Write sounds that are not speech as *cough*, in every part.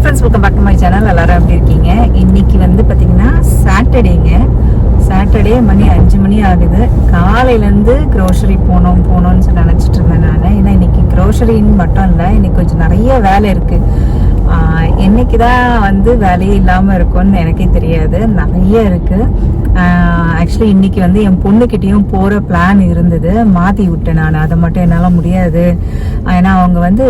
Friends welcome back to my channel எல்லாரும் எப்படி இருக்கீங்க? இன்னைக்கு வந்து பார்த்தீங்கன்னா சாட்டர்டேங்க சாட்டர்டே மணி அஞ்சு மணி ஆகுது. காலையிலேருந்து க்ரோசரி போனோம் போனோம்னு சொல்லி நினச்சிட்டு இருந்தேன் நான். ஏன்னா இன்னைக்கு க்ரோசரின்னு மட்டும் இல்லை இன்னைக்கு கொஞ்சம் நிறைய வேலை இருக்குது என்னைக்கு தான் வந்து வேலையே இல்லாமல் இருக்கும்னு எனக்கே தெரியாது. நிறைய இருக்குது ஆக்சுவலி இன்னைக்கு வந்து என் பொண்ணுக்கிட்டேயும் போகிற பிளான் இருந்தது. மாற்றி விட்டேன் நான். அதை மட்டும் என்னால் முடியாது. ஏன்னா அவங்க வந்து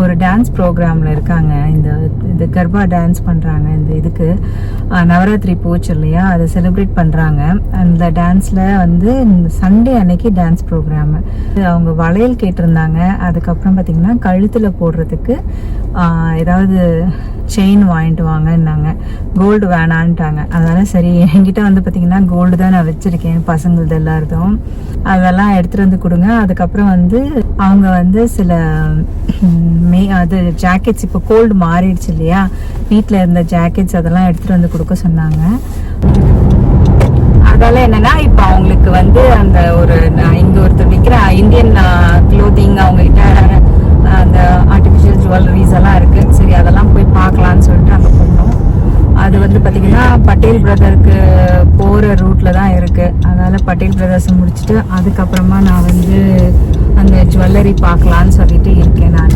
ஒரு டான்ஸ் ப்ரோக்ராமில் இருக்காங்க. இந்த இது கர்பா டான்ஸ் பண்ணுறாங்க இந்த இதுக்கு நவராத்திரி போச்சு இல்லையா? அதை செலிப்ரேட் பண்ணுறாங்க அந்த டான்ஸில் வந்து இந்த சண்டே அன்னைக்கு டான்ஸ் ப்ரோக்ராமு அவங்க வளையல் கேட்டிருந்தாங்க. அதுக்கப்புறம் பார்த்திங்கன்னா கழுத்தில் போடுறதுக்கு ஏதாவது செயின் வாங்கிட்டு வாங்கன்னாங்க. கோல்டு வேணான்ட்டாங்க. அதனால சரி என்கிட்ட வந்து பார்த்தீங்கன்னா கோல்டு தான் நான் வச்சுருக்கேன் பசங்களது எல்லாருதும் அதெல்லாம் எடுத்துகிட்டு வந்து கொடுங்க. அதுக்கப்புறம் வந்து அவங்க வந்து சில மே அது ஜாக்கெட்ஸ் இப்போ கோல்டு மாறிடுச்சு இல்லையா? வீட்டில் இருந்த ஜாக்கெட்ஸ் அதெல்லாம் எடுத்துகிட்டு வந்து கொடுக்க சொன்னாங்க. அதால என்னன்னா இப்போ அவங்களுக்கு வந்து அந்த ஒரு இங்கே இங்க ஒருத்தர் விற்கிற இந்தியன் க்ளோத்திங் அவங்க கிட்ட அந்த ஆர்டிஃபிஷியல் ஜுவல்லரிஸ் எல்லாம் இருக்கு. சரி அதெல்லாம் போய் பார்க்கலாம்னு சொல்லிட்டு அங்கே போனோம். அது வந்து பார்த்தீங்கன்னா பட்டேல் பிரதருக்கு போகிற ரூட்டில் தான் இருக்குது அதனால் பட்டேல் பிரதர்ஸ் முடிச்சுட்டு அதுக்கப்புறமா நான் வந்து அந்த ஜுவல்லரி பார்க்கலான்னு சொல்லிட்டு இருக்கேன் நான்.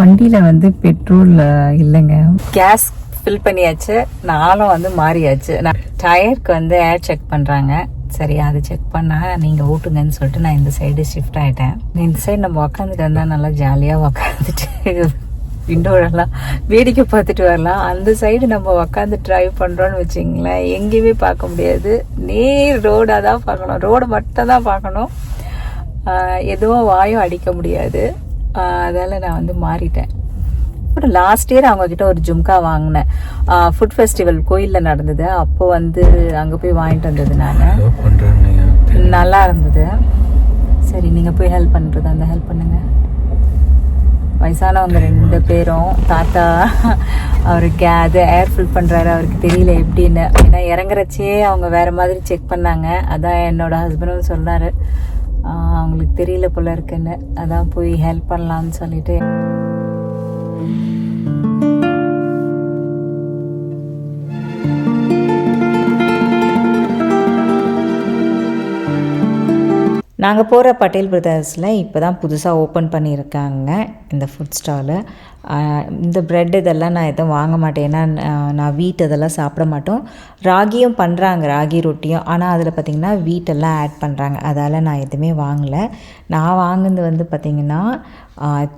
வண்டியில் வந்து பெட்ரோல் இல்லைங்க. கேஸ் ஃபில் பண்ணியாச்சு. நானும் வந்து மாறியாச்சு. நான் டயருக்கு வந்து ஏர் செக் பண்ணுறாங்க சரி அது செக் பண்ணால் நீங்கள் ஊட்டுங்கன்னு சொல்லிட்டு நான் இந்த சைடு ஷிஃப்ட் ஆகிட்டேன் இந்த சைடு நம்ம உக்காந்துட்டு இருந்தால் நல்லா ஜாலியாக உக்காந்துட்டு விண்டோடெல்லாம் வேடிக்கை பார்த்துட்டு வரலாம். அந்த சைடு நம்ம உக்காந்து ட்ரைவ் பண்ணுறோன்னு வச்சிங்களேன் எங்கேயுமே பார்க்க முடியாது. நேர் ரோடாக தான் பார்க்கணும். ரோடு மட்டும் தான் பார்க்கணும். எதுவும் வாயும் அடிக்க முடியாது. அதால் நான் வந்து மாறிட்டேன். அப்புறம் லாஸ்ட் இயர் அவங்க கிட்ட ஒரு ஜும்கா வாங்கினேன். ஃபுட் ஃபெஸ்டிவல் கோயிலில் நடந்தது. அப்போ வந்து அங்கே போய் வாங்கிட்டு வந்தது நான். நல்லா இருந்தது. சரி நீங்கள் போய் ஹெல்ப் பண்ணுறது அந்த ஹெல்ப் பண்ணுங்க. வயசானவங்க ரெண்டு பேரும் தாத்தா அவருக்கு அது ஏர் ஃபில் பண்ணுறாரு அவருக்கு தெரியல எப்படின்னு. ஏன்னா இறங்குறச்சே அவங்க வேற மாதிரி செக் பண்ணாங்க. அதான் என்னோட ஹஸ்பண்டும் சொன்னாரு. அவங்களுக்கு தெரியல போல இருக்குன்னு. அதான் போய் ஹெல்ப் பண்ணலாம்னு சொல்லிட்டு. நாங்கள் போகிற பட்டேல் பிரதர்ஸில் இப்போ தான் புதுசாக ஓப்பன் பண்ணியிருக்காங்க இந்த ஃபுட் ஸ்டாலு இந்த ப்ரெட் இதெல்லாம் நான் எதுவும் வாங்க மாட்டேன். ஏன்னா நான் வீட் இதெல்லாம் சாப்பிட மாட்டோம். ராகியும் பண்ணுறாங்க ராகி ரொட்டியும். ஆனால் அதில் பார்த்திங்கன்னா வீட்டெல்லாம் ஆட் பண்ணுறாங்க அதால் நான் எதுவுமே வாங்கலை. நான் வாங்கினது வந்து பார்த்திங்கன்னா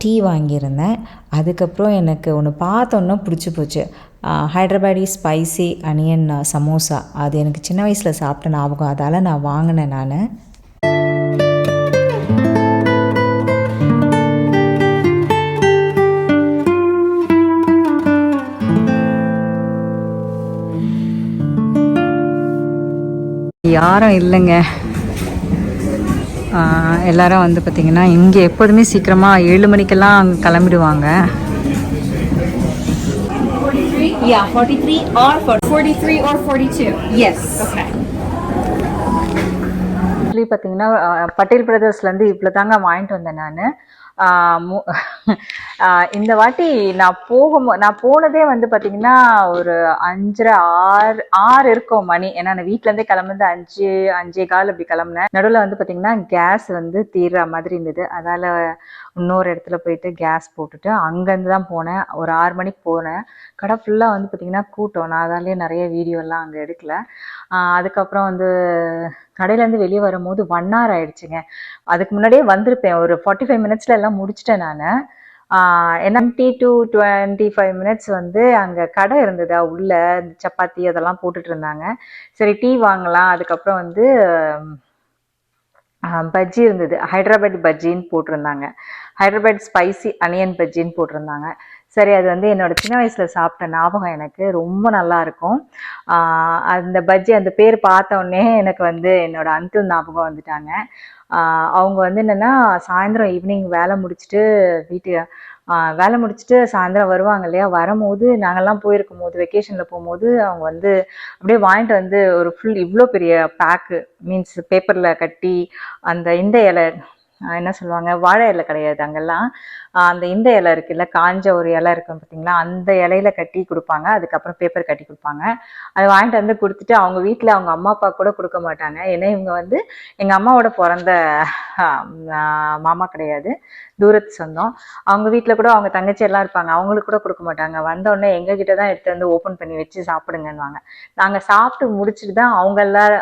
டீ வாங்கியிருந்தேன். அதுக்கப்புறம் எனக்கு ஒன்று பார்த்தோன்னா பிடிச்சி போச்சு. Hyderabadi spicy onion samosa. அது எனக்கு சின்ன வயசில் சாப்பிட்ட ஞாபகம். அதால் நான் வாங்கினேன் நான். யாரும் இல்லைங்க எல்லாரும் வந்து பார்த்திங்கன்னா இங்கே எப்போதுமே சீக்கிரமாக ஏழு மணிக்கெல்லாம் அங்கே கிளம்பிடுவாங்க Yeah, 43 or 40. 43 or 42. Yes Okay. பார்த்தீங்கன்னா பட்டேல் பிரதர்ஸ்லேருந்து இவ்வளோ தாங்க வாங்கிட்டு வந்தேன் நான் இந்த வாட்டி நான் போகும் நான் போனதே வந்து பார்த்தீங்கன்னா ஒரு அஞ்சரை ஆறு ஆறு இருக்கும் மணி. ஏன்னா நான் வீட்டிலேருந்தே கிளம்புனது அஞ்சு அஞ்சே கால் அப்படி கிளம்புனேன். நடுவில் வந்து பார்த்தீங்கன்னா கேஸ் வந்து தீர்ற மாதிரி இருந்தது. அதால் இன்னொரு இடத்துல போயிட்டு கேஸ் போட்டுட்டு அங்கேருந்து தான் போனேன். ஒரு ஆறு மணிக்கு போனேன். கடை ஃபுல்லாக வந்து பார்த்தீங்கன்னா கூட்டம். நான் அதாலேயே நிறைய வீடியோலாம் அங்கே எடுக்கல. அதுக்கப்புறம் வந்து கடையிலேருந்து வெளியே வரும்போது ஒன் ஹவர் ஆயிடுச்சுங்க. அதுக்கு முன்னாடியே வந்திருப்பேன். ஒரு ஃபார்ட்டி ஃபைவ் மினிட்ஸ்ல எல்லாம் முடிச்சிட்டேன் நான். Twenty two twenty five minutes வந்து அங்கே கடை இருந்தது. உள்ள இந்த சப்பாத்தி அதெல்லாம் போட்டுட்டு இருந்தாங்க. சரி டீ வாங்கலாம். அதுக்கப்புறம் வந்து பஜ்ஜி இருந்தது. ஹைதராபாத் பஜ்ஜின்னு போட்டிருந்தாங்க. ஹைதராபாத் ஸ்பைசி அனியன் பஜ்ஜின்னு போட்டிருந்தாங்க. சரி அது வந்து என்னோட சின்ன வயசுல சாப்பிட்ட ஞாபகம் எனக்கு ரொம்ப நல்லா இருக்கும். அந்த பஜ்ஜி அந்த பேர் பார்த்த உடனே எனக்கு வந்து என்னோட அங்கிள் ஞாபகம் வந்துட்டாங்க. அவங்க வந்து என்னன்னா சாயந்தரம் ஈவினிங் வேலை முடிச்சுட்டு வீட்டு வேலை முடிச்சுட்டு சாயந்தரம் வருவாங்க இல்லையா? வரும்போது நாங்கள்லாம் போயிருக்கும் போது வெக்கேஷனில் போகும்போது அவங்க வந்து அப்படியே வாங்கிட்டு வந்து ஒரு ஃபுல் இவ்வளோ பெரிய பேக்கு மீன்ஸ் பேப்பரில் கட்டி அந்த இந்த இலை என்ன சொல்லுவாங்க? வாழை இலை கிடையாது அங்கெல்லாம். அந்த இந்த இலை இருக்குல்ல காஞ்ச ஒரு இலை இருக்கும் பார்த்தீங்களா அந்த இலையில கட்டி கொடுப்பாங்க. அதுக்கப்புறம் பேப்பர் கட்டி கொடுப்பாங்க. அதை வாங்கிட்டு வந்து கொடுத்துட்டு அவங்க வீட்டில் அவங்க அம்மா அப்பா கூட கொடுக்க மாட்டாங்க. ஏன்னா இவங்க வந்து எங்கள் அம்மாவோட பிறந்த மாமா கிடையாது. தூரத்து சொந்தம். அவங்க வீட்டில் கூட அவங்க தங்கச்சி எல்லாம் இருப்பாங்க. அவங்களுக்கு கூட கொடுக்க மாட்டாங்க. வந்தோடனே எங்ககிட்ட தான் எடுத்து வந்து ஓப்பன் பண்ணி வச்சு சாப்பிடுங்கன்னுவாங்க. நாங்கள் சாப்பிட்டு முடிச்சுட்டு தான் அவங்க எல்லாம்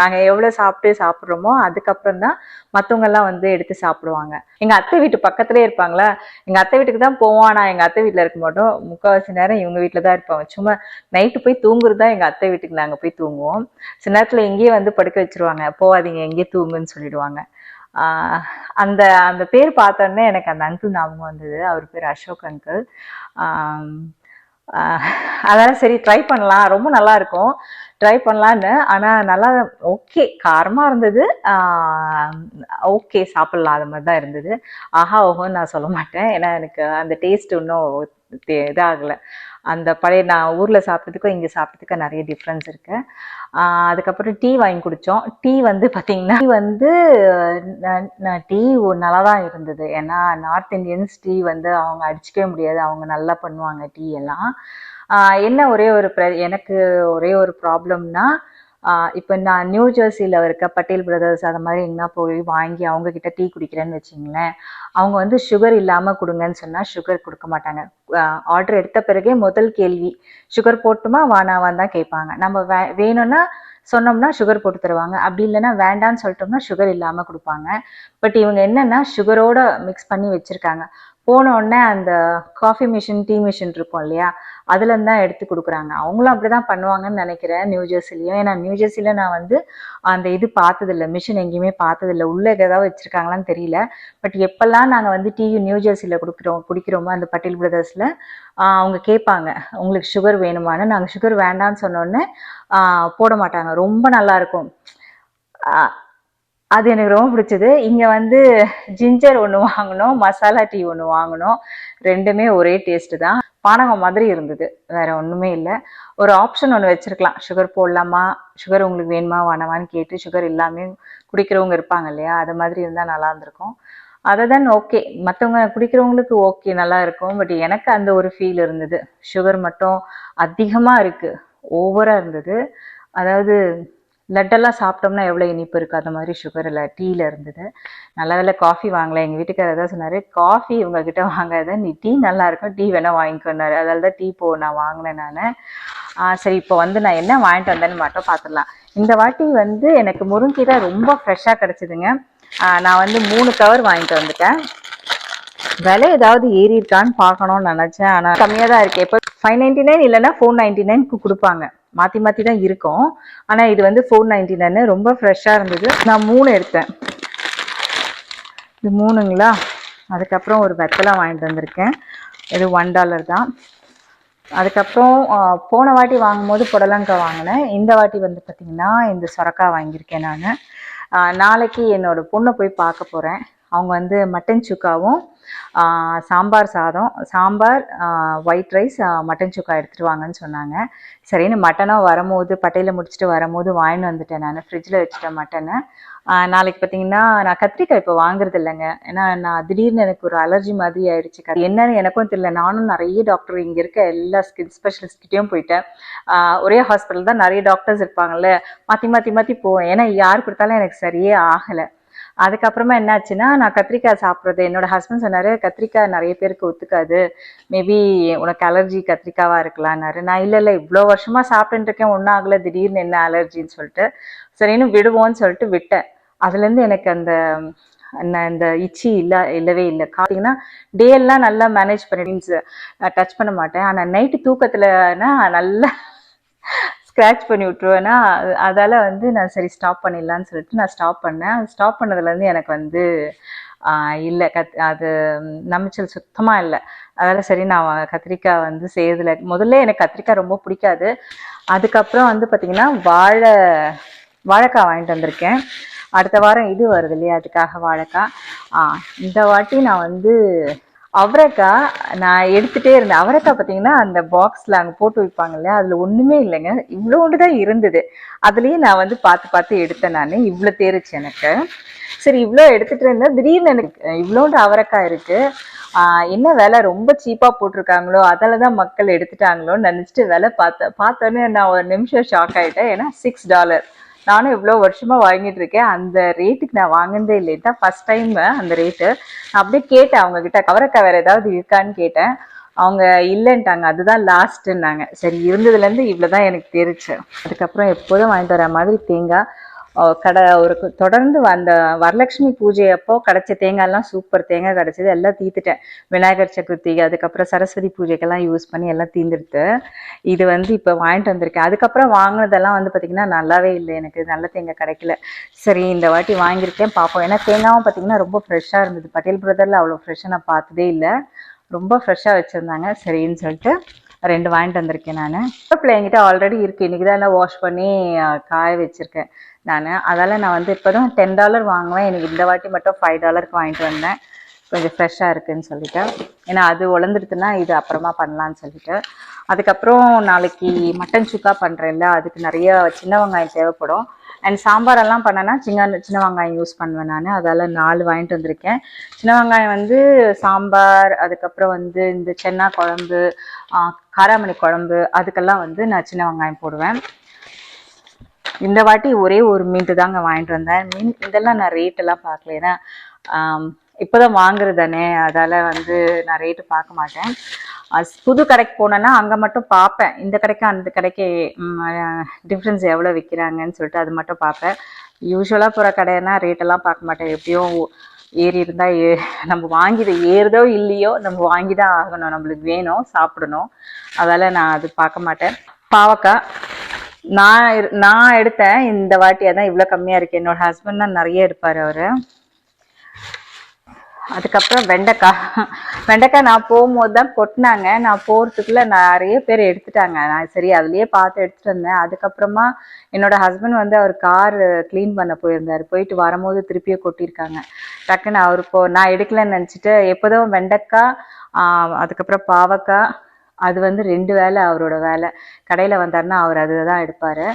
நாங்கள் எவ்வளோ சாப்பிட்டு சாப்பிட்றோமோ அதுக்கப்புறம் தான் மற்றவங்கெல்லாம் வந்து எடுத்து சாப்பிடுவாங்க. எங்கள் அத்தை வீட்டு பக்கத்துலேயே இருப்பாங்களா? எங்கள் அத்தை வீட்டுக்கு தான் போவோம் ஆனால் எங்கள் அத்தை வீட்டில் இருக்க மாட்டோம். முக்கால்வாசி நேரம் இவங்க வீட்டில் தான் இருப்பாங்க. சும்மா நைட்டு போய் தூங்குறது தான் எங்கள் அத்தை வீட்டுக்கு நாங்கள் போய் தூங்குவோம். சில நேரத்தில் எங்கேயே வந்து படுக்க வச்சிருவாங்க. போகாதீங்க எங்கேயே தூங்குன்னு சொல்லிடுவாங்க. அந்த அந்த பேர் பார்த்தோன்னே எனக்கு அந்த அங்கிள் ஞாபகம் வந்தது. அவர் பேர் அசோக் அங்கிள். அதனால் சரி ட்ரை பண்ணலாம். ரொம்ப நல்லா இருக்கும். ட்ரை பண்ணலான்னு. ஆனால் நல்லா ஓகே காரமாக இருந்தது. ஓகே சாப்பிட்லாம். அது மாதிரி தான் இருந்தது. ஆஹா ஓஹோன்னு நான் சொல்ல மாட்டேன். ஏன்னா எனக்கு அந்த டேஸ்ட் இன்னும் தே- இதாகலை. அந்த பழைய நான் ஊரில் சாப்பிட்டதுக்கும் இங்கே சாப்பிட்டதுக்கும் நிறைய டிஃப்ரென்ஸ் இருக்குது அதுக்கப்புறம் டீ வாங்கி குடித்தோம் டீ வந்து பார்த்தீங்கன்னா டீ வந்து டீ நல்லா தான் இருந்தது. ஏன்னா நார்த் இந்தியன்ஸ் டீ வந்து அவங்க அடிச்சுக்கவே முடியாது. அவங்க நல்லா பண்ணுவாங்க டீ எல்லாம். என்ன ஒரே ஒரு எனக்கு ஒரே ஒரு ப்ராப்ளம்னா இப்போ நான் நியூ ஜெர்சியில் இருக்க பட்டேல் பிரதர்ஸ் அது மாதிரி எங்கன்னா போய் வாங்கி அவங்க கிட்ட டீ குடிக்கிறேன்னு வச்சிங்களேன். அவங்க வந்து சுகர் இல்லாமல் கொடுங்கன்னு சொன்னால் சுகர் கொடுக்க மாட்டாங்க. ஆர்டர் எடுத்த பிறகே முதல் கேள்வி சுகர் போட்டுமா வானாவான்னு தான் கேட்பாங்க. நம்ம வே வேணும்னா சொன்னோம்னா சுகர் போட்டு தருவாங்க. அப்படி இல்லைன்னா வேண்டான்னு சொல்லிட்டோம்னா சுகர் இல்லாமல் கொடுப்பாங்க. பட் இவங்க என்னன்னா சுகரோட மிக்ஸ் பண்ணி வச்சுருக்காங்க. போன உடனே அந்த காஃபி மிஷின் டீ மிஷின் இருக்கும் இல்லையா? அதுலேருந்து தான் எடுத்து கொடுக்குறாங்க. அவங்களும் அப்படி தான் பண்ணுவாங்கன்னு நினைக்கிறேன் நியூ ஜெர்சிலையும். ஏன்னா நியூ ஜெர்சியில் நான் வந்து அந்த இது பார்த்ததில்ல. மிஷின் எங்கேயுமே பார்த்ததில்ல. உள்ளே ஏதாவது வச்சுருக்காங்களான்னு தெரியல. பட் எப்பெல்லாம் நாங்கள் வந்து டீ நியூ ஜெர்சியில் கொடுக்குறோம் குடிக்கிறோமோ அந்த பட்டேல் பிரதர்ஸில் அவங்க கேட்பாங்க. உங்களுக்கு சுகர் வேணுமான்னு. நாங்கள் சுகர் வேண்டாம்னு சொன்னோடனே போட மாட்டாங்க. ரொம்ப நல்லா இருக்கும். அது எனக்கு ரொம்ப பிடிச்சது. இங்கே வந்து ஜிஞ்சர் ஒன்று வாங்கினோம் மசாலா டீ ஒன்று வாங்கினோம் ரெண்டுமே ஒரே டேஸ்ட்டு தான். பானகம் மாதிரி இருந்தது. வேற ஒன்றுமே இல்லை. ஒரு ஆப்ஷன் ஒன்று வச்சிருக்கலாம். சுகர் போடலாமா? சுகர் உங்களுக்கு வேணுமா வேணாமான்னு கேட்டு சுகர் இல்லாமல் குடிக்கிறவங்க இருப்பாங்க இல்லையா? அது மாதிரி இருந்தால் நல்லா இருந்திருக்கும். அதை தான் ஓகே மற்றவங்க குடிக்கிறவங்களுக்கு ஓகே நல்லா இருக்கும். பட் எனக்கு அந்த ஒரு ஃபீல் இருந்தது. சுகர் மட்டும் அதிகமாக இருக்குது ஓவராக இருந்தது. அதாவது லட்டெல்லாம் சாப்பிட்டோம்னா எவ்வளோ இனிப்பு இருக்குது அந்த மாதிரி சுகர் இல்லை டீயில் இருந்தது. நல்ல வேலை காஃபி வாங்கலை. எங்கள் வீட்டுக்காரர் தான் சொன்னார் காஃபி உங்ககிட்ட வாங்காத. நீ டீ நல்லா இருக்கும். டீ வேணால் வாங்கிக்கோனாரு அதால் தான் டீ போ நான் வாங்கினேன் நான். சரி இப்போ வந்து நான் என்ன வாங்கிட்டு வந்தேன்னு மட்டும் பார்த்துடலாம் இந்த வாட்டி வந்து எனக்கு முருங்கீரை ரொம்ப ஃப்ரெஷ்ஷாக கிடச்சிதுங்க. நான் வந்து மூணு கவர் வாங்கிட்டு வந்துட்டேன். விலை ஏதாவது ஏறி இருக்கான்னு பார்க்கணும்னு நினச்சேன். ஆனால் கம்மியாக தான் இருக்கு. இப்போ ஃபைவ் நைன்டி நைன் இல்லைன்னா ஃபோர் நைன்டி நைனுக்கு கொடுப்பாங்க. மாற்றி மாற்றி தான் இருக்கும். ஆனால் இது வந்து ஃபோர் நைன்டி நைன் ரொம்ப ஃப்ரெஷ்ஷாக இருந்தது. நான் மூணு எடுத்தேன். இது மூணுங்களா? அதுக்கப்புறம் ஒரு வெத்தலை வாங்கிட்டு வந்திருக்கேன். இது ஒன் டாலர் தான். அதுக்கப்புறம் போன வாட்டி வாங்கும்போது புடலங்காய் வாங்கினேன். இந்த வாட்டி வந்து பார்த்திங்கன்னா இந்த சொரக்காய் வாங்கியிருக்கேன் நான். நாளைக்கு என்னோடய பொண்ணை போய் பார்க்க போகிறேன் அவங்க வந்து மட்டன் சுக்காவும் சாம்பார் சாதம் சாம்பார் ஒயிட் ரைஸ் மட்டன் சுக்கா எடுத்துகிட்டு வாங்கன்னு சொன்னாங்க. சரின்னு மட்டனாக வரும்போது பட்டையில் முடிச்சுட்டு வரும்போது வாங்கிட்டு வந்துட்டேன் நான். ஃப்ரிட்ஜில் வச்சுட்டேன் மட்டனை நாளைக்கு பார்த்தீங்கன்னா நான் கத்திரிக்காய் இப்போ வாங்குறது இல்லைங்க ஏன்னா நான் திடீர்னு எனக்கு ஒரு அலர்ஜி மாதிரி ஆயிடுச்சு. கதை என்னன்னு எனக்கும் தெரியல. நானும் நிறைய டாக்டர் இங்கே இருக்க எல்லா ஸ்கின் ஸ்பெஷலிஸ்ட்கிட்டையும் போயிட்டேன். ஒரே ஹாஸ்பிட்டல் தான் நிறைய டாக்டர்ஸ் இருப்பாங்கல்ல. மாற்றி மாற்றி மாற்றி போவேன். ஏன்னா யார் கொடுத்தாலும் எனக்கு சரியே ஆகலை. அதுக்கப்புறமா என்னாச்சுன்னா நான் கத்திரிக்காய் சாப்பிட்றது. என்னோட ஹஸ்பண்ட் சொன்னாரு கத்திரிக்காய் நிறைய பேருக்கு ஒத்துக்காது. மேபி உனக்கு அலர்ஜி கத்திரிக்காவா இருக்கலாம்னாரு. நான் இல்லை இல்லை இவ்வளோ வருஷமா சாப்பிட்டுருக்கேன் இருக்கேன். ஒன்றும் ஆகலை. திடீர்னு என்ன அலர்ஜின்னு சொல்லிட்டு. சரின்னு விடுவோம்னு சொல்லிட்டு விட்டேன். அதுலேருந்து எனக்கு அந்த இந்த இச்சி இல்லை இல்லவே இல்லை. பார்த்தீங்கன்னா டே எல்லாம் நல்லா மேனேஜ் பண்ணி டச் பண்ண மாட்டேன். ஆனால் நைட்டு தூக்கத்துலனா நல்லா ஸ்க்ராட்ச் பண்ணி விட்ருவேன்னா அது- வந்து நான் சரி ஸ்டாப் பண்ணிடலான்னு சொல்லிட்டு நான் ஸ்டாப் பண்ணேன். ஸ்டாப் பண்ணதுலேருந்து எனக்கு வந்து இல்லை கத் அது நமைச்சல் சுத்தமாக இல்லை. அதால சரி நான் கத்திரிக்காய் வந்து செய்யறதில்ல முதல்ல எனக்கு கத்திரிக்காய் ரொம்ப பிடிக்காது. அதுக்கப்புறம் வந்து பார்த்திங்கன்னா வாழை வாழைக்காய் வாங்கிட்டு வந்திருக்கேன். அடுத்த வாரம் இது வருது இல்லையா அதுக்காக வாழைக்காய். இந்த வாட்டி நான் வந்து அவரைக்காய் நான் எடுத்துட்டே இருந்தேன். அவரைக்காய் பார்த்தீங்கன்னா அந்த பாக்ஸில் அங்கே போட்டு வைப்பாங்க இல்லையா? அதில் ஒன்றுமே இல்லைங்க. இவ்வளோண்டு தான் இருந்தது. அதுலேயே நான் வந்து பார்த்து பார்த்து எடுத்தேன் நான். இவ்வளோ தேருச்சு எனக்கு. சரி இவ்வளோ எடுத்துகிட்டு இருந்தேன். திடீர்னு எனக்கு இவ்வளோண்டு அவரைக்காய் இருக்குது என்ன விலை ரொம்ப சீப்பாக போட்டிருக்காங்களோ அதில் தான் மக்கள் எடுத்துட்டாங்களோன்னு நினச்சிட்டு விலை பார்த்தேன் பார்த்தோன்னே நான் ஒரு நிமிஷம் ஷாக் ஆகிட்டேன் ஏன்னா சிக்ஸ் டாலர் நானும் இவ்வளோ வருஷமா வாங்கிட்டு இருக்கேன். அந்த ரேட்டுக்கு நான் வாங்கினதே இல்லை தான் ஃபர்ஸ்ட் டைம் அந்த ரேட்டு நான் அப்படியே கேட்டேன் அவங்க கிட்ட கவரக்காய் வேற ஏதாவது இருக்கான்னு கேட்டேன். அவங்க இல்லைன்ட்டாங்க. அதுதான் லாஸ்ட்டுன்னாங்க சரி இருந்ததுலேருந்து இவ்வளோ தான் எனக்கு தெரிச்சு அதுக்கப்புறம் எப்போதும் வாங்கிட்டு வர மாதிரி தேங்காய் கடை ஒரு தொடர்ந்து அந்த வரலட்சுமி பூஜை அப்போ கிடைச்ச தேங்காய்லாம் சூப்பர் தேங்காய் கிடைச்சது. எல்லாம் தீத்துட்டேன். விநாயகர் சதுர்த்தி அதுக்கப்புறம் சரஸ்வதி பூஜைக்கெல்லாம் யூஸ் பண்ணி எல்லாம் தீந்துடுத்து. இது வந்து இப்போ வாங்கிட்டு வந்திருக்கேன். அதுக்கப்புறம் வாங்கினதெல்லாம் வந்து பார்த்திங்கன்னா நல்லாவே இல்லை எனக்கு. நல்ல தேங்காய் கிடைக்கல. சரி இந்த வாட்டி வாங்கியிருக்கேன். பார்ப்போம் ஏன்னா தேங்காவும் பார்த்திங்கன்னா ரொம்ப ஃப்ரெஷ்ஷாக இருந்தது. பட்டேல் பிரதரில் அவ்வளோ ஃப்ரெஷ்ஷாக நான் பார்த்ததே இல்லை. ரொம்ப ஃப்ரெஷ்ஷாக வச்சுருந்தாங்க. சரின்னு சொல்லிட்டு ரெண்டு வாங்கிட்டு வந்திருக்கேன் நான். கருவேப்பிலை என்கிட்ட ஆல்ரெடி இருக்குது இன்றைக்கி தான் எல்லாம் வாஷ் பண்ணி காய வச்சுருக்கேன். நான். அதால் நான் வந்து இப்போ தான் டென் டாலர் வாங்குவேன். எனக்கு இந்த வாட்டி மட்டும் ஃபைவ் டாலருக்கு வாங்கிட்டு வந்தேன். கொஞ்சம் ஃப்ரெஷ்ஷாக இருக்குன்னு சொல்லிட்டு. ஏன்னா அது உழந்துடுத்துன்னா இது அப்புறமா பண்ணலான்னு சொல்லிட்டு. அதுக்கப்புறம் நாளைக்கு மட்டன் சுக்கா பண்ணுறேன்ல அதுக்கு நிறைய சின்ன வெங்காயம் தேவைப்படும். அண்ட் சாம்பாரெல்லாம் பண்ணனா சின்ன சின்ன வெங்காயம் யூஸ் பண்ணுவேன் நான். அதால் நாலு வாங்கிட்டு வந்திருக்கேன். சின்ன வெங்காயம் வந்து சாம்பார் அதுக்கப்புறம் வந்து இந்த சென்னா குழம்பு காராமணி குழம்பு அதுக்கெல்லாம் வந்து நான் சின்ன வெங்காயம் போடுவேன். இந்த வாட்டி ஒரே ஒரு மீன் தாங்க வாங்கிட்டு வந்தேன். மீன் இதெல்லாம் நான் ரேட் எல்லாம் பார்க்கல. ஏன்னா இப்போதான் வாங்குறது தானே. அதால் வந்து நான் ரேட்டு பார்க்க மாட்டேன். புது கடைக்கு போனேன்னா அங்கே மட்டும் பார்ப்பேன். இந்த கடைக்கு அந்த கடைக்கு டிஃப்ரென்ஸ் எவ்வளோ விற்கிறாங்கன்னு சொல்லிட்டு அது மட்டும் பார்ப்பேன். யூஸ்வலாக போகிற கடைன்னா ரேட்டெல்லாம் பார்க்க மாட்டேன். எப்படியும் ஏறி இருந்தால் ஏ நம்ம வாங்கிது ஏறுதோ இல்லையோ நம்ம வாங்கி தான் ஆகணும். நம்மளுக்கு வேணும் சாப்பிடணும். அதால் நான் அது பார்க்க மாட்டேன். பாவக்காய் நான் இரு- நான் எடுத்தேன். இந்த வாட்டி அதான் இவ்வளோ கம்மியாக இருக்கு. என்னோட ஹஸ்பண்ட் தான் நிறைய எடுப்பார் அவர். அதுக்கப்புறம் வெண்டைக்காய் வெண்டைக்காய் நான் போகும்போது தான் கொட்டினாங்க. நான் போகிறதுக்குள்ள நிறைய பேர் எடுத்துட்டாங்க. நான் சரி அதுலயே பார்த்து எடுத்துட்டு வந்தேன். அதுக்கப்புறமா என்னோட ஹஸ்பண்ட் வந்து அவர் கார் க்ளீன் பண்ண போயிருந்தார். போயிட்டு வரும்போது திருப்பியே கொட்டியிருக்காங்க. டக்குன்னு அவர் இப்போ நான் எடுக்கலன்னு நினச்சிட்டு எப்போதும் வெண்டைக்காய் அதுக்கப்புறம் பாவக்காய் அது வந்து ரெண்டு வேலை அவரோட வேலை. கடையில் வந்தாருன்னா அவர் அதுதான் எடுப்பார்.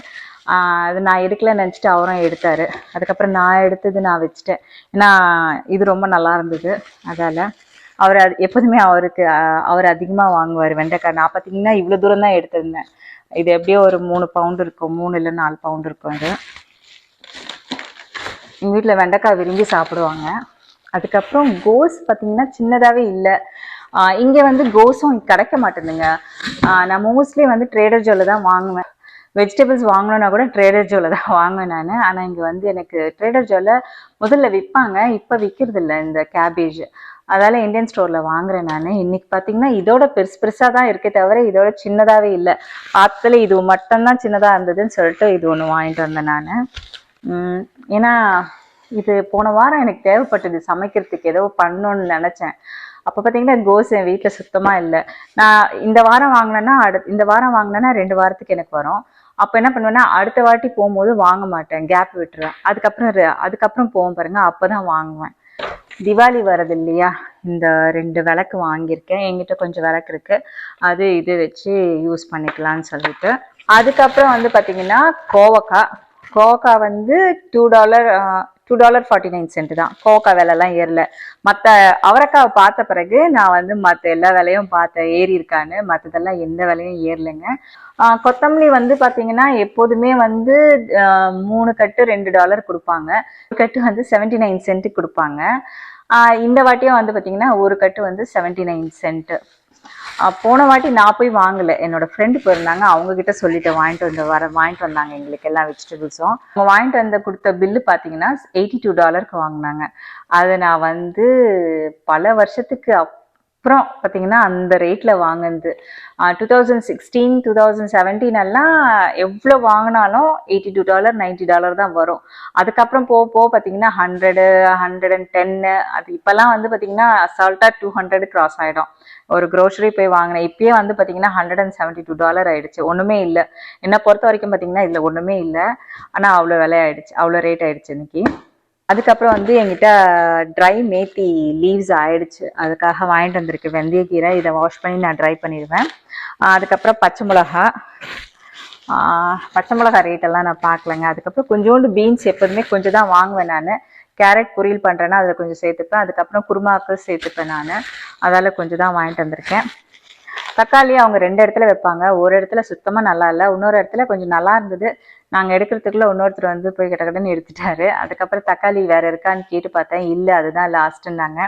அது நான் எடுக்கலன்னு நினச்சிட்டு அவரும் எடுத்தார். அதுக்கப்புறம் நான் எடுத்தது நான் வச்சுட்டேன். ஏன்னா இது ரொம்ப நல்லா இருந்தது. அதால் அவர் அது எப்போதுமே அவருக்கு அவர் அதிகமாக வாங்குவார். வெண்டைக்காய் நான் பார்த்தீங்கன்னா இவ்வளோ தூரம் தான் எடுத்திருந்தேன். இது எப்படியோ ஒரு மூணு பவுண்டு இருக்கும். மூணு இல்லை நாலு பவுண்டு இருக்கும் இது எங்கள் வீட்டில் வெண்டைக்காய் விரும்பி சாப்பிடுவாங்க. அதுக்கப்புறம் கோஸ் பார்த்தீங்கன்னா சின்னதாகவே இல்லை. இங்கே வந்து கோஸும் கிடைக்க மாட்டேங்குதுங்க. நான் மோஸ்ட்லி வந்து ட்ரேடர் ஜோவில் தான் வாங்குவேன். வெஜிடபிள்ஸ் வாங்கணும்னா கூட ட்ரேடர் ஜோவில் தான் *laughs* வாங்குவேன் நான். ஆனால் இங்கே வந்து எனக்கு ட்ரேடர் ஜோவில் முதல்ல விற்பாங்க இப்போ விற்கிறது இல்லை இந்த கேபேஜ் அதால இந்தியன் ஸ்டோரில் வாங்குறேன் நான். இன்னைக்கு பார்த்தீங்கன்னா இதோட பெருசு பெருசாக தான் இருக்கே தவிர இதோட சின்னதாகவே இல்லை. பார்த்ததுல இது மட்டும்தான் சின்னதாக இருந்ததுன்னு சொல்லிட்டு இது ஒன்று வாங்கிட்டு வந்தேன் நான். ஏன்னா இது போன வாரம் எனக்கு தேவைப்பட்டது சமைக்கிறதுக்கு. ஏதோ பண்ணணும்னு நினச்சேன். அப்போ பார்த்தீங்கன்னா கோஸ் என் வீட்டில் சுத்தமாக இல்லை. நான் இந்த வாரம் வாங்கினேன்னா அடு இந்த வாரம் வாங்கினேன்னா ரெண்டு வாரத்துக்கு எனக்கு வரும். அப்போ என்ன பண்ணுவேன்னா அடுத்த வாட்டி போகும்போது வாங்க மாட்டேன் கேப் விட்டுருவேன். அதுக்கப்புறம் அதுக்கப்புறம் போவோம் பாருங்க அப்போ தான் வாங்குவேன். திவாலி வரது இல்லையா? இந்த ரெண்டு விளக்கு வாங்கியிருக்கேன். என்கிட்ட கொஞ்சம் விளக்கு இருக்கு. அது இது வச்சு யூஸ் பண்ணிக்கலாம்னு சொல்லிட்டு. அதுக்கப்புறம் வந்து பார்த்தீங்கன்னா கோவக்காய். கோவக்காய் வந்து two dollar two dollar forty nine cent தான். கோக்கா விலைலாம் ஏறல. மற்ற அவரைக்காவை பார்த்த பிறகு நான் வந்து மற்ற எல்லா விலையும் பார்த்தேன் ஏறி இருக்கான்னு மற்றதெல்லாம் எந்த விலையும் ஏறலைங்க. கொத்தமல்லி வந்து பார்த்தீங்கன்னா எப்போதுமே வந்து மூணு கட்டு ரெண்டு டாலர் கொடுப்பாங்க. ஒரு கட்டு வந்து செவன்டி நைன் சென்ட் கொடுப்பாங்க இந்த வாட்டியும் வந்து பார்த்தீங்கன்னா ஒரு கட்டு வந்து செவன்டி நைன் சென்ட்டு போன வாட்டி நான் போய் வாங்கல. என்னோட ஃப்ரெண்டு போயிருந்தாங்க. அவங்க கிட்ட சொல்லிட்டு வாங்கிட்டு வந்து வர வாங்கிட்டு வந்தாங்க எங்களுக்கு எல்லா வெஜிடபிள்ஸும் அவங்க வாங்கிட்டு வந்து கொடுத்த பில்லு பார்த்தீங்கன்னா எயிட்டி டூ டாலருக்கு வாங்கினாங்க. அதை நான் வந்து பல வருஷத்துக்கு அப் அப்புறம் பார்த்தீங்கன்னா அந்த ரேட்டில் வாங்கினது. Two thousand sixteen two thousand seventeen எல்லாம் எவ்வளோ வாங்கினாலும் eighty two dollar ninety dollar தான் வரும். அதுக்கப்புறம் போக போக பார்த்தீங்கன்னா ஹண்ட்ரடு ஹண்ட்ரட் அண்ட் டென்னு அது இப்போல்லாம் வந்து பார்த்தீங்கன்னா அசால்ட்டாக டூ ஹண்ட்ரட் கிராஸ் ஆகிடும் ஒரு க்ரோசரி போய் வாங்கினேன் இப்பயே வந்து பார்த்தீங்கன்னா hundred and seventy two dollar ஆயிடுச்சு. ஒன்றுமே இல்லை. என்னை பொறுத்த வரைக்கும் பார்த்தீங்கன்னா இதில் ஒன்றுமே இல்லை. ஆனால் அவ்வளோ விலை ஆயிடுச்சு. அவ்வளோ ரேட் ஆயிடுச்சு இன்னைக்கு. அதுக்கப்புறம் வந்து என்கிட்ட ட்ரை மேத்தி லீவ்ஸ் ஆயிடுச்சு. அதுக்காக வாங்கிட்டு வந்திருக்கு. வெந்தயக்கீரை இதை வாஷ் பண்ணி நான் ட்ரை பண்ணிடுவேன். அதுக்கப்புறம் பச்சை மிளகா. பச்சை மிளகா ரேட்டெல்லாம் நான் பார்க்கலங்க. அதுக்கப்புறம் கொஞ்சோண்டு பீன்ஸ் எப்போதுமே கொஞ்சம் தான் வாங்குவேன் நான். கேரட் பொரியல் பண்ணுறேன்னா அதில் கொஞ்சம் சேர்த்துப்பேன். அதுக்கப்புறம் குருமாக்கு சேர்த்துப்பேன் நான். அதால் கொஞ்சம் தான் வாங்கிட்டு வந்திருக்கேன். தக்காளி அவங்க ரெண்டு இடத்துல வைப்பாங்க. ஒரு இடத்துல சுத்தமாக நல்லா இல்லை. இன்னொரு இடத்துல கொஞ்சம் நல்லா இருந்தது. நாங்கள் எடுக்கிறதுக்குள்ள இன்னொருத்தர் வந்து போய் கிட்டக்கடன்னு எடுத்துட்டாரு. அதுக்கப்புறம் தக்காளி வேற இருக்கான்னு கேட்டு பார்த்தேன். இல்லை அதுதான் லாஸ்ட்டுன்னாங்க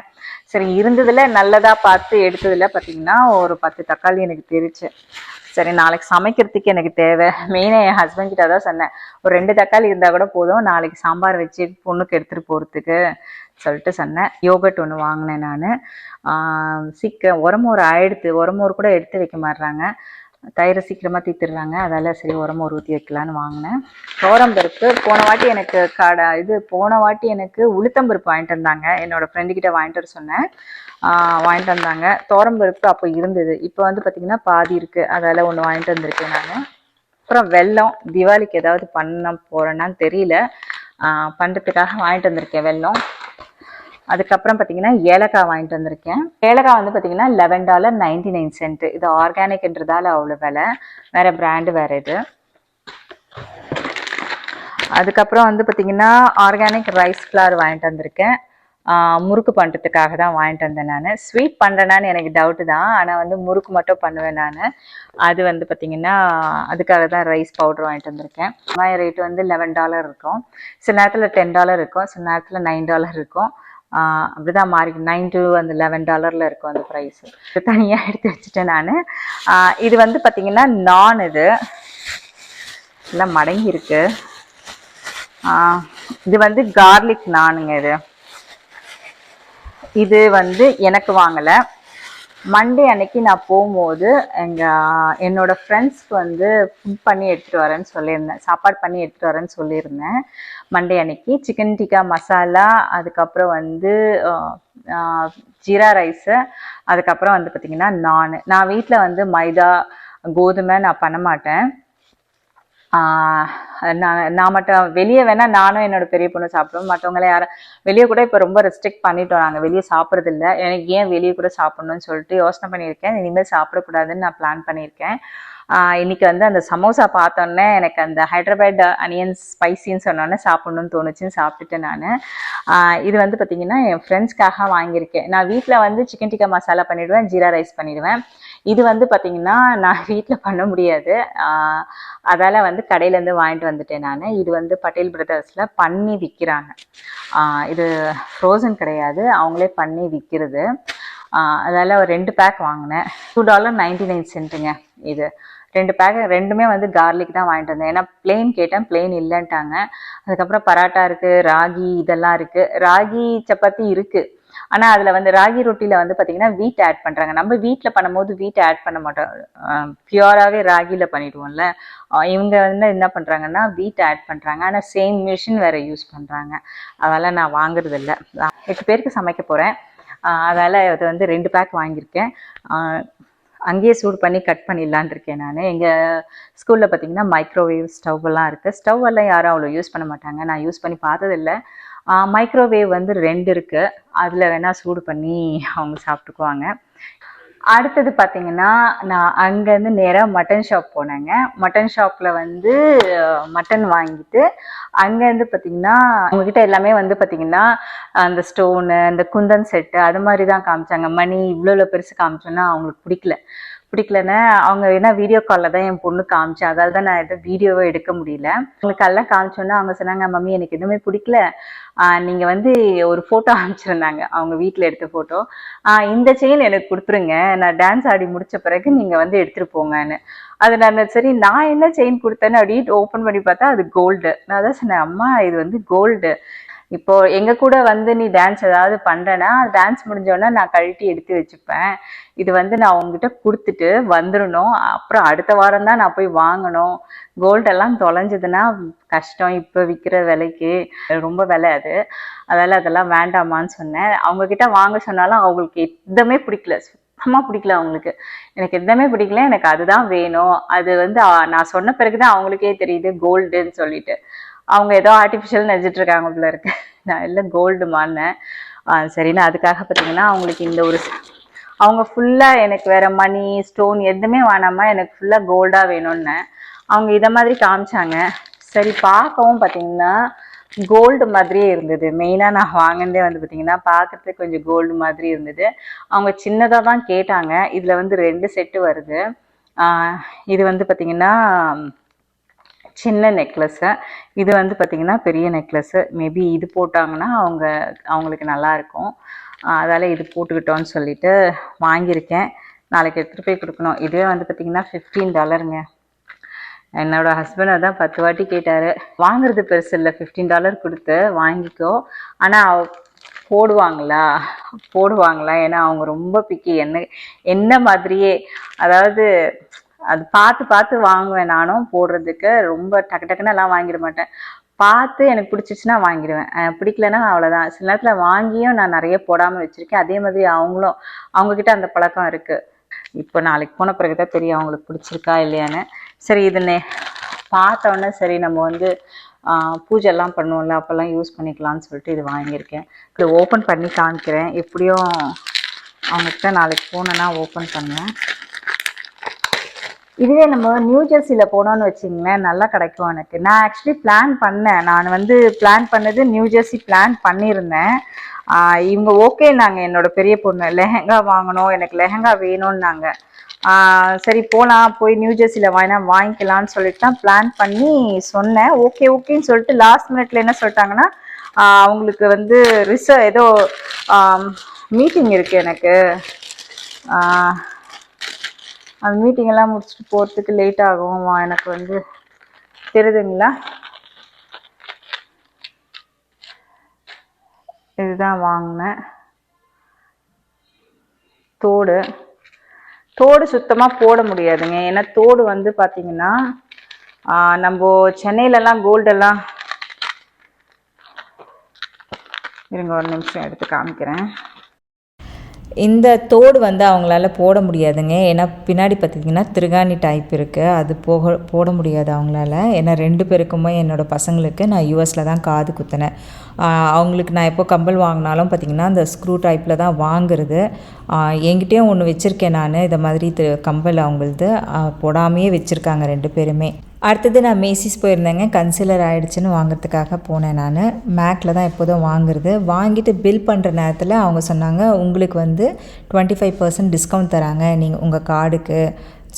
சரி இருந்ததுல நல்லதா பார்த்து எடுத்ததுல பார்த்தீங்கன்னா ஒரு பத்து தக்காளி எனக்கு தெரிச்சு சரி நாளைக்கு சமைக்கிறதுக்கு எனக்கு தேவை. மெயினாக என் ஹஸ்பண்ட் கிட்ட தான் சொன்னேன். ஒரு ரெண்டு தக்காளி இருந்தால் கூட போதும். நாளைக்கு சாம்பார் வச்சு பொண்ணுக்கு எடுத்துகிட்டு போகிறதுக்கு சொல்லிட்டு சொன்னேன். யோகட் ஒன்று வாங்கினேன் நான். சீக்கிரம் உரமோர் ஆயிடுத்து உரமோர் கூட எடுத்து வைக்க மாட்றாங்க. தயிரை சீக்கிரமாக தீத்துடுறாங்க அதால் சரி உரமோர் ஊற்றி வைக்கலான்னு வாங்கினேன். துவரம்பருப்பு போன வாட்டி எனக்கு கடை இது போன வாட்டி எனக்கு உளுத்தம்பருப்பு வாங்கிட்டு வந்தாங்க. என்னோடய ஃப்ரெண்டுக்கிட்ட வாங்கிட்டு வர சொன்னேன். வாங்கிட்டு வந்தாங்க. துவரம்பருப்பு அப்போ இருந்தது. இப்போ வந்து பார்த்தீங்கன்னா பாதி இருக்குது அதால் ஒன்று வாங்கிட்டு வந்திருக்கேன் நான். அப்புறம் வெல்லம். தீபாவளிக்கு ஏதாவது பண்ண போகிறேன்னான்னு தெரியல. பண்ணுறதுக்காக வாங்கிட்டு வந்திருக்கேன் வெல்லம். அதுக்கப்புறம் பார்த்தீங்கன்னா ஏலக்காய் வாங்கிட்டு வந்திருக்கேன். ஏலக்காய் வந்து பார்த்தீங்கன்னா eleven dollar ninety nine cent இது ஆர்கானிக்ன்றதால அவ்வளோ விலை. வேற பிராண்டு வேற இது. அதுக்கப்புறம் வந்து பார்த்தீங்கன்னா ஆர்கானிக் ரைஸ் ஃப்ளார் வாங்கிட்டு வந்திருக்கேன். முறுக்கு பண்ணுறதுக்காக தான் வாங்கிட்டு வந்தேன் நான். ஸ்வீட் பண்ணுறேனான்னு எனக்கு டவுட்டு தான். ஆனால் வந்து முறுக்கு மட்டும் பண்ணுவேன் நான். அது வந்து பார்த்திங்கன்னா அதுக்காக தான் ரைஸ் பவுடர் வாங்கிட்டு வந்திருக்கேன். வெங்காய ரேட் வந்து லெவன் டாலர் இருக்கும். சில நேரத்தில் டென் டாலர் இருக்கும். சில நேரத்தில் நைன் டாலர் இருக்கும். அப்படிதான் மாறி நைன் டு அந்த லெவன் டாலரில் இருக்கும் அந்த ப்ரைஸ் தனியாக எடுத்து வச்சுட்டேன் நான். இது வந்து பார்த்தீங்கன்னா நான் இது. எல்லாம் மடங்கி இருக்கு. இது வந்து கார்லிக் நானுங்க இது. இது வந்து எனக்கு வாங்கலை. மண்டே அன்னைக்கு நான் போகும்போது எங்கள் என்னோட ஃப்ரெண்ட்ஸ்க்கு வந்து ஃபுட் பண்ணி எடுத்துகிட்டு வரேன்னு சொல்லியிருந்தேன். சாப்பாடு பண்ணி எடுத்துகிட்டு வரேன்னு சொல்லியிருந்தேன். மண்டே அன்னைக்கு சிக்கன் டிக்கா மசாலா அதுக்கப்புறம் வந்து ஜீரா ரைஸு அதுக்கப்புறம் வந்து பார்த்திங்கன்னா நான். நான் வீட்டில் வந்து மைதா கோதுமை நான் பண்ண மாட்டேன். நான் நான் மட்டும் வெளியே வேணா நானும் என்னோட பெரிய பொண்ணு சாப்பிடுவோம். மற்றவங்கள யாரும் வெளியே கூட இப்போ ரொம்ப ரெஸ்ட்ரிக்ட் பண்ணிட்டோம். நாங்கள் வெளியே சாப்பிட்றது இல்லை. எனக்கு ஏன் வெளியே கூட சாப்பிடணும்னு சொல்லிட்டு யோசனை பண்ணியிருக்கேன். இனிமேல் சாப்பிடக்கூடாதுன்னு நான் பிளான் பண்ணியிருக்கேன். இன்னைக்கு வந்து அந்த சமோசா பார்த்தோன்னே எனக்கு அந்த ஹைதராபாத் அனியன் ஸ்பைசின்னு சொன்னோன்னே சாப்பிடணும்னு தோணுச்சுன்னு சாப்பிட்டுட்டேன் நான். இது வந்து பார்த்தீங்கன்னா என் ஃப்ரெண்ட்ஸ்க்காக வாங்கியிருக்கேன். நான் வீட்டில் வந்து சிக்கன் டிக்கா மசாலா பண்ணிடுவேன் ஜீரா ரைஸ் பண்ணிடுவேன். இது வந்து பார்த்தீங்கன்னா நான் வீட்டில் பண்ண முடியாது. அதால் வந்து கடையிலேருந்து வாங்கிட்டு வந்துட்டேன் நான். இது வந்து பட்டேல் பிரதர்ஸில் பண்ணி விற்கிறாங்க இது ஃப்ரோசன் கிடையாது. அவங்களே பண்ணி விற்கிறது அதில் ஒரு ரெண்டு பேக் வாங்கினேன். டூ டாலர் நைன்டி நைன் சென்ட்டுங்க இது. ரெண்டு பேக் ரெண்டுமே வந்து கார்லிக் தான் வாங்கிட்டு வந்தேன். ஏன்னா பிளெயின் கேட்டேன் பிளெயின் இல்லைன்ட்டாங்க. அதுக்கப்புறம் பராட்டா இருக்குது ராகி இதெல்லாம் இருக்குது ராகி சப்பாத்தி இருக்குது ஆனால் அதில் வந்து ராகி ரொட்டியில் வந்து பார்த்தீங்கன்னா வீட் ஆட் பண்ணுறாங்க நம்ம வீட்டில் பண்ணும்போது வீட் ஆட் பண்ண மாட்டோம். பியூராகவே ராகியில் பண்ணிடுவோம்ல. இவங்க வந்து என்ன பண்ணுறாங்கன்னா வீட் ஆட் பண்ணுறாங்க ஆனால் சேம் மிஷின் வேறு யூஸ் பண்ணுறாங்க அதெல்லாம் நான் வாங்குறதில்ல. எட்டு பேருக்கு சமைக்க போகிறேன் அதால் அது வந்து ரெண்டு பேக் வாங்கியிருக்கேன். அங்கேயே சூடு பண்ணி கட் பண்ணிடலான் இருக்கேன் நான். எங்கள் ஸ்கூலில் பார்த்தீங்கன்னா மைக்ரோவேவ் ஸ்டவ்வெல்லாம் இருக்குது ஸ்டவ் எல்லாம் யாரும் அவ்வளோ யூஸ் பண்ண மாட்டாங்க. நான் யூஸ் பண்ணி பார்த்ததில்ல. மைக்ரோவேவ் வந்து ரெண்டு இருக்குது அதில் வேணால் சூடு பண்ணி அவங்க சாப்பிட்டுக்குவாங்க. அடுத்தது பார்த்தீங்கன்னா நான் அங்கேருந்து நேராக மட்டன் ஷாப் போனேங்க. மட்டன் ஷாப்பில் வந்து மட்டன் வாங்கிட்டு அங்கேருந்து பார்த்தீங்கன்னா அவங்கக்கிட்ட எல்லாமே வந்து பார்த்தீங்கன்னா அந்த ஸ்டோனு அந்த குந்தன் செட்டு அது மாதிரி தான் காமிச்சாங்க. மணி இவ்வளோ பெருசு காமிச்சோன்னா அவங்களுக்கு பிடிக்கல. பிடிக்கலன்னு அவங்க என்ன வீடியோ காலில் தான் என் பொண்ணு காமிச்சேன் அதால் தான் நான் எதுவும் வீடியோவே எடுக்க முடியல. அவங்களுக்கு எல்லாம் காமிச்சோன்னா அவங்க சொன்னாங்க மம்மி எனக்கு எதுவுமே பிடிக்கல. நீங்கள் நீங்க வந்து ஒரு ஃபோட்டோ அனுப்பிச்சிருந்தாங்க அவங்க வீட்டில் எடுத்த ஃபோட்டோ இந்த செயின் எனக்கு கொடுத்துருங்க. நான் டான்ஸ் ஆடி முடிச்ச பிறகு நீங்க வந்து எடுத்துட்டு போங்கன்னு. அது நான் சரி நான் என்ன செயின் கொடுத்தேன்னு அப்படின்னு ஓப்பன் பண்ணி பார்த்தா அது கோல்டு நான் தான் சொன்னேன் அம்மா இது வந்து கோல்டு இப்போ எங்க கூட வந்து நீ டான்ஸ் ஏதாவது பண்றேன்னா டான்ஸ் முடிஞ்சோடனே நான் கழட்டி எடுத்து வச்சுப்பேன். இது வந்து நான் உங்ககிட்ட கொடுத்துட்டு வந்துடணும் அப்புறம் அடுத்த வாரம் தான் நான் போய் வாங்கணும். கோல்டெல்லாம் தொலைஞ்சதுன்னா கஷ்டம். இப்போ விற்கிற விலைக்கு. ரொம்ப விலை அது. அதால அதெல்லாம் வேண்டாமான்னு சொன்னேன். அவங்க கிட்ட வாங்க சொன்னாலும் அவங்களுக்கு எதுவுமே பிடிக்கல. சுத்தமாக பிடிக்கல அவங்களுக்கு. எனக்கு எதுவுமே பிடிக்கல. எனக்கு அதுதான் வேணும். அது வந்து நான் சொன்ன பிறகுதான் அவங்களுக்கே தெரியுது. கோல்டுன்னு சொல்லிட்டு. அவங்க ஏதோ ஆர்டிஃபிஷியல் நினைச்சிட்டு இருக்காங்க போல இருக்கு. நான் இல்லை கோல்டு மாறினேன் சரின்னு அதுக்காக பார்த்தீங்கன்னா அவங்களுக்கு இந்த ஒரு அவங்க ஃபுல்லாக எனக்கு வேற மணி ஸ்டோன் எதுவுமே வேணாமா எனக்கு ஃபுல்லாக கோல்டாக வேணும்னு அவங்க இதை மாதிரி காமிச்சாங்க. சரி பார்க்கவும் பார்த்தீங்கன்னா கோல்டு மாதிரியே இருந்தது. மெயினாக நான் வாங்கினதே வந்து பார்த்தீங்கன்னா பார்க்கறதுக்கு கொஞ்சம் கோல்டு மாதிரி இருந்தது. அவங்க சின்னதாக தான் கேட்டாங்க. இதில் வந்து ரெண்டு செட்டு வருது. இது வந்து பார்த்தீங்கன்னா சின்ன நெக்லஸ்ஸு இது வந்து பார்த்திங்கன்னா பெரிய நெக்லஸ்ஸு மேபி இது போட்டாங்கன்னா அவங்க அவங்களுக்கு நல்லாயிருக்கும் அதால் இது போட்டுக்கிட்டோன்னு சொல்லிட்டு வாங்கியிருக்கேன். நாளைக்கு எடுத்துகிட்டு போய் கொடுக்கணும். இதுவே வந்து பார்த்திங்கன்னா ஃபிஃப்டீன் டாலருங்க என்னோட ஹஸ்பண்ட் அதான் பத்து வாட்டி கேட்டார். வாங்குறது பெருசு இல்லை. ஃபிஃப்டீன் டாலர் கொடுத்து வாங்கிக்கோ. ஆனால் போடுவாங்களா? போடுவாங்களா? ஏன்னா அவங்க ரொம்ப பிக்கி என்ன என்ன மாதிரியே அதாவது அது பார்த்து பார்த்து வாங்குவேன். நானும் போடுறதுக்கு ரொம்ப டக்கு டக்குன்னு எல்லாம் வாங்கிட மாட்டேன். பார்த்து எனக்கு பிடிச்சிச்சுன்னா வாங்கிடுவேன். பிடிக்கலன்னா அவ்வளோதான் சில நேரத்தில் வாங்கியும் நான் நிறைய போடாமல் வச்சுருக்கேன். அதே மாதிரி அவங்களும் அவங்கக்கிட்ட அந்த பழக்கம் இருக்குது இப்போ நாளைக்கு போன பிறகு தான் தெரியும் அவங்களுக்கு பிடிச்சிருக்கா இல்லையான்னு. சரி இது நே சரி நம்ம வந்து பூஜைலாம் பண்ணுவோம்ல அப்போல்லாம் யூஸ் பண்ணிக்கலாம்னு சொல்லிட்டு இது வாங்கியிருக்கேன். இது ஓப்பன் பண்ணி காமிக்கிறேன். எப்படியும் அவங்கக்கிட்ட நாளைக்கு போனேன்னா ஓப்பன் பண்ணுவேன். இதுவே நம்ம நியூ ஜெர்சியில் போனோம்னு வச்சிங்களேன் நல்லா கிடைக்கும் எனக்கு. நான் ஆக்சுவலி பிளான் பண்ணேன். நான் வந்து பிளான் பண்ணது நியூ ஜெர்சி பிளான் பண்ணியிருந்தேன். இவங்க ஓகே நாங்கள் என்னோட பெரிய பொண்ணு லெஹங்கா வாங்கணும் எனக்கு லெஹங்கா வேணும்னாங்க. சரி போகலாம் போய் நியூ ஜெர்சியில் வாங்கினா வாங்கிக்கலாம்னு சொல்லிட்டு தான் பிளான் பண்ணி சொன்னேன். ஓகே ஓகேன்னு சொல்லிட்டு லாஸ்ட் மினிட்ல என்ன சொல்லிட்டாங்கன்னா அவங்களுக்கு வந்து ரிச ஏதோ மீட்டிங் இருக்குது எனக்கு. அந்த மீட்டிங் எல்லாம் முடிச்சுட்டு போகிறதுக்கு லேட் ஆகும் எனக்கு வந்து தெரியுதுங்களா? இதுதான் வாங்கினேன். தோடு. தோடு சுத்தமாக போட முடியாதுங்க. ஏன்னா தோடு வந்து பார்த்தீங்கன்னா நம்ம சென்னையிலலாம் கோல்டெல்லாம் இருங்க ஒரு நிமிஷம் எடுத்து காமிக்கிறேன். இந்த தோடு வந்து அவங்களால போட முடியாதுங்க. ஏன்னா பின்னாடி பார்த்தீங்கன்னா திருகாணி டைப் இருக்குது அது போக போட முடியாது அவங்களால. ஏன்னா ரெண்டு பேருக்குமே என்னோடய பசங்களுக்கு நான் யூஎஸில் தான் காது குத்தினேன். அவங்களுக்கு நான் எப்போ கம்பல் வாங்கினாலும் பார்த்தீங்கன்னா அந்த ஸ்க்ரூ டைப்பில் தான் வாங்குறது. என்கிட்டயும் ஒன்று வச்சுருக்கேன் நான். இதை மாதிரி கம்பல் அவங்களது போடாமையே வச்சுருக்காங்க ரெண்டு பேருமே. அடுத்தது நான் மேசிஸ் போயிருந்தேங்க. கன்சிலர் ஆகிடுச்சின்னு வாங்குறதுக்காக போனேன் நான். மேக்கில் தான் எப்போதும் வாங்குறது. வாங்கிட்டு பில் பண்ணுற நேரத்தில் அவங்க சொன்னாங்க உங்களுக்கு வந்து டுவெண்ட்டி ஃபைவ் பர்சன்ட் டிஸ்கவுண்ட் தராங்க. நீங்கள் உங்கள் கார்டுக்கு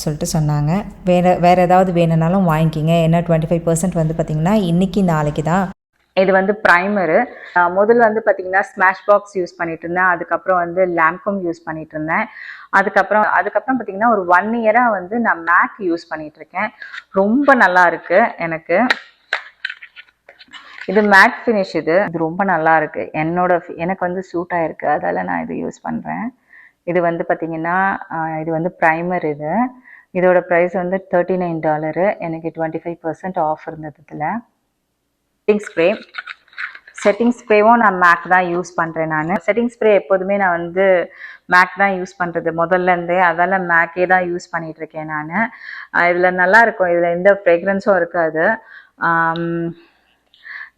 சொல்லிட்டு சொன்னாங்க. வேறு வேறு ஏதாவது வேணும்னாலும் வாங்கிக்கிங்க. ஏன்னா டுவெண்ட்டி ஃபைவ் பர்சன்ட் வந்து பார்த்திங்கன்னா இன்றைக்கி நாளைக்கு தான். இது வந்து ப்ரைமரு முதல்ல வந்து பார்த்தீங்கன்னா ஸ்மாஷ் பாக்ஸ் யூஸ் பண்ணிட்டு இருந்தேன். அதுக்கப்புறம் வந்து லேம்கம் யூஸ் பண்ணிட்டு இருந்தேன். அதுக்கப்புறம் அதுக்கப்புறம் பார்த்தீங்கன்னா ஒரு ஒன் இயராக வந்து நான் மேக் யூஸ் பண்ணிட்டு இருக்கேன் ரொம்ப நல்லா இருக்கு எனக்கு. இது மேட் ஃபினிஷ் இது. இது ரொம்ப நல்லா இருக்கு. என்னோட எனக்கு வந்து சூட் ஆயிருக்கு. அதால நான் இது யூஸ் பண்ணுறேன் இது வந்து பார்த்தீங்கன்னா இது வந்து ப்ரைமர் இது. இதோட ப்ரைஸ் வந்து தேர்ட்டி நைன் டாலரு எனக்கு டுவெண்ட்டி ஃபைவ் பர்சன்ட் ஆஃப் இருந்தது இதில். ஸ்ப்ரே செட்டிங் ஸ்ப்ரேவும் நான் மேக் தான் யூஸ் பண்ணுறேன் நான். செட்டிங் ஸ்ப்ரே எப்போதுமே நான் வந்து மேக் தான் யூஸ் பண்ணுறது முதல்ல இருந்தே அதால் மேக்கே தான் யூஸ் பண்ணிகிட்ருக்கேன் நான். இதில் நல்லாயிருக்கும் இதில் எந்த ஃப்ரேக்ரன்ஸும் இருக்காது.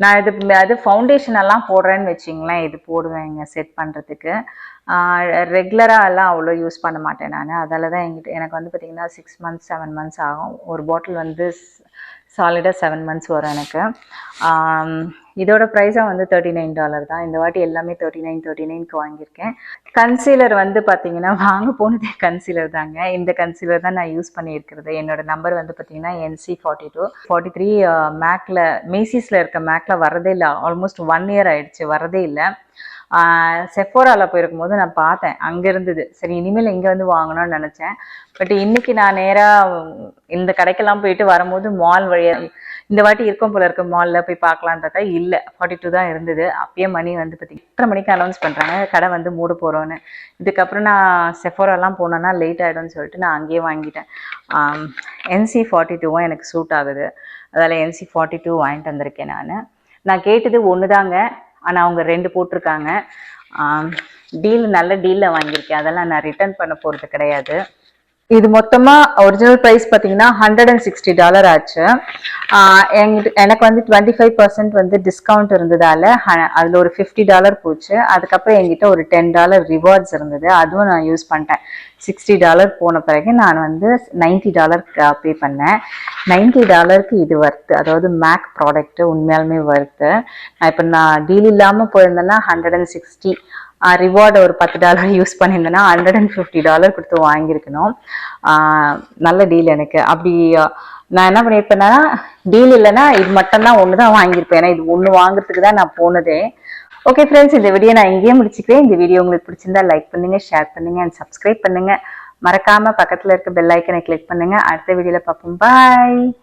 நான் இது அது ஃபவுண்டேஷன் எல்லாம் போடுறேன்னு வச்சிங்களேன். இது போடுவேங்க செட் பண்ணுறதுக்கு ரெகுலராக எல்லாம் அவ்வளோ யூஸ் பண்ண மாட்டேன் நான். அதால் தான் எங்கிட்ட எனக்கு வந்து பார்த்திங்கன்னா சிக்ஸ் மந்த்ஸ் செவன் மந்த்ஸ் ஆகும். ஒரு பாட்டில் வந்து சாலிடாக செவன் மந்த்ஸ் வரும் எனக்கு. இதோட ப்ரைஸும் வந்து தேர்ட்டி நைன் டாலர் தான். இந்த வாட்டி எல்லாமே தேர்ட்டி நைன் தேர்ட்டி நைனுக்கு வாங்கியிருக்கேன். கன்சீலர் வந்து பார்த்தீங்கன்னா வாங்க போனதே கன்சீலர் தாங்க. இந்த கன்சீலர் தான் நான் யூஸ் பண்ணியிருக்கிறது. என்னோட நம்பர் வந்து பார்த்தீங்கன்னா NC forty two forty three மேக்கில் மேசிஸில் இருக்க மேக்கில் வரதே இல்லை. ஆல்மோஸ்ட் ஒன் இயர் ஆயிடுச்சு வரதே இல்லை. செஃபோராவில் போயிருக்கும் போது நான் பார்த்தேன். அங்கே இருந்தது. சரி இனிமேல் இங்கே வந்து வாங்கணும்னு நினச்சேன். பட் இன்னைக்கு நான் நேராக இந்த கடைக்கெல்லாம் போயிட்டு வரும்போது மால் வழியாக இந்த வாட்டி இருக்கும் போல இருக்க மாலில் போய் பார்க்கலான்னு பார்த்தா இல்லை. ஃபார்ட்டி டூ தான் இருந்தது. அப்பயே மணி வந்து பார்த்தீங்கன்னா எட்டரை மணிக்கு அனௌன்ஸ் பண்ணுறாங்க கடை வந்து மூட போகிறோன்னு இதுக்கப்புறம் நான் செஃபோராலாம் போனேன்னா லேட் ஆகிடும்னு சொல்லிட்டு நான் அங்கேயே வாங்கிட்டேன். என்சி ஃபார்ட்டி டூவும் எனக்கு சூட் ஆகுது. அதால் என்சி ஃபார்ட்டி டூ வாங்கிட்டு வந்திருக்கேன் நான். நான் கேட்டது ஒன்று தாங்க ஆனால் அவங்க ரெண்டு போட்டிருக்காங்க. டீல் நல்ல டீலில் வாங்கியிருக்கேன். அதெல்லாம் நான் ரிட்டர்ன் பண்ண போகிறது கிடையாது. இது மொத்தமா ஒரிஜினல் பிரைஸ் பார்த்தீங்கன்னா ஹண்ட்ரட் அண்ட் சிக்ஸ்டி டாலர் ஆச்சு. எங்கிட்ட எனக்கு வந்து டுவெண்ட்டி ஃபைவ் பர்சன்ட் வந்து டிஸ்கவுண்ட் இருந்ததால அதில் அதுல ஒரு ஃபிஃப்டி டாலர் போச்சு. அதுக்கப்புறம் என்கிட்ட ஒரு டென் டாலர் ரிவார்ட்ஸ் இருந்தது. அதுவும் நான் யூஸ் பண்ணிட்டேன். சிக்ஸ்டி டாலர் போன பிறகு நான் வந்து நைன்டி டாலர் பே பண்ணேன். நைன்டி டாலருக்கு இது ஒர்த்து அதாவது மேக் ப்ராடக்ட் உண்மையாலுமே ஒர்த்து நான் இப்போ நான் டீல் இல்லாமல் போயிருந்தேன்னா ஹண்ட்ரட் அண்ட் சிக்ஸ்டி ரிவார்டு ஒரு பத்து டாலர் யூஸ் பண்ணியிருந்தேன்னா ஹண்ட்ரட் அண்ட் ஃபிஃப்டி டாலர் கொடுத்து வாங்கியிருக்கணும். நல்ல டீல் எனக்கு. அப்படி நான் என்ன பண்ணியிருப்பேன்னா டீல் இல்லைன்னா இது மட்டும்தான் ஒன்று தான் வாங்கியிருப்பேன். ஏன்னா இது ஒன்று வாங்குறதுக்கு தான் நான் போனதே. ஓகே ஃப்ரெண்ட்ஸ் இந்த வீடியோ நான் இங்கேயே முடிச்சுக்கிறேன். இந்த வீடியோ உங்களுக்கு பிடிச்சிருந்தா லைக் பண்ணுங்க ஷேர் பண்ணுங்க அண்ட் சப்ஸ்கிரைப் பண்ணுங்க. மறக்காம பக்கத்தில் இருக்க பெல் ஐக்கனை கிளிக் பண்ணுங்க. அடுத்த வீடியோவில் பார்ப்போம். பாய்